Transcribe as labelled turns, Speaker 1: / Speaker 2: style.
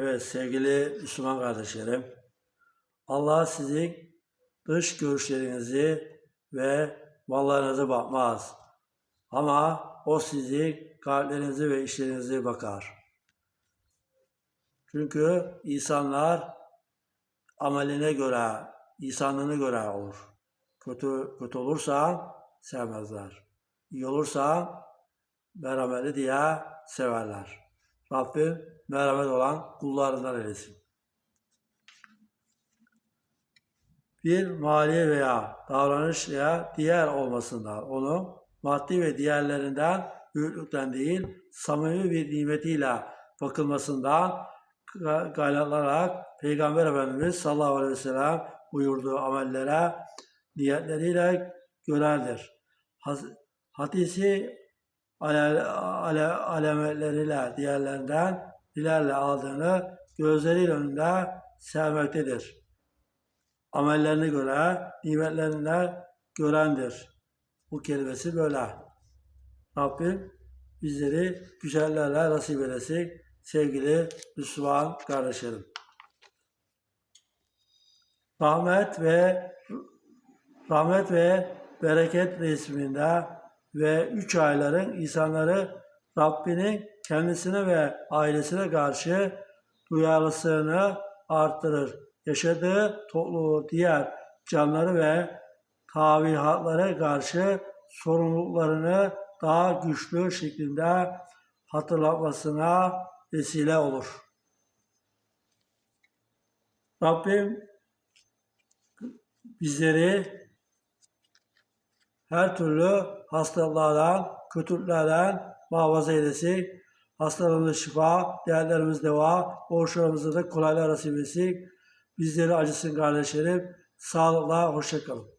Speaker 1: Evet sevgili Müslüman kardeşlerim, Allah sizin dış görüşlerinizi ve mallarınızı bakmaz. Ama o sizin kalplerinizi ve işlerinizi bakar. Çünkü insanlar ameline göre, insanlığına göre olur. Kötü, kötü olursa sevmezler. İyi olursa merhametli diye severler. Rabbim merhamet olan kullarından eylesin. Bir maliye veya davranış veya diğer olmasından, onun maddi ve diğerlerinden büyüklükten değil, samimi bir nimetiyle bakılmasından ga- kaynaklanarak Peygamber Efendimiz sallallahu aleyhi ve sellem buyurduğu amellere niyetleriyle görerdir. Hadisi ale, ale, alemetleriyle diğerlerinden ilerle aldığını gözleriyle önünde sevmektedir. Amellerine göre, nimetlerine görendir. Bu kelimesi böyle. Rabbim bizleri güzellerle nasip eylesin. Sevgili Müslüman kardeşlerim. Rahmet ve rahmet ve bereket resminde ve üç ayların insanları Rabbinin kendisine ve ailesine karşı duyarlılığını arttırır. Yaşadığı topluluğu diğer canları ve tabihatlara karşı sorumluluklarını daha güçlü şekilde hatırlatmasına vesile olur. Rabbim bizleri her türlü hastalıklardan, kötülüklerden muhafaza eylesin. Hastalarımıza şifa, değerlerimiz deva, borçlarımızda da kolaylık nasip etsin. Bizleri acısın kardeşlerim. Sağlıkla, hoşçakalın.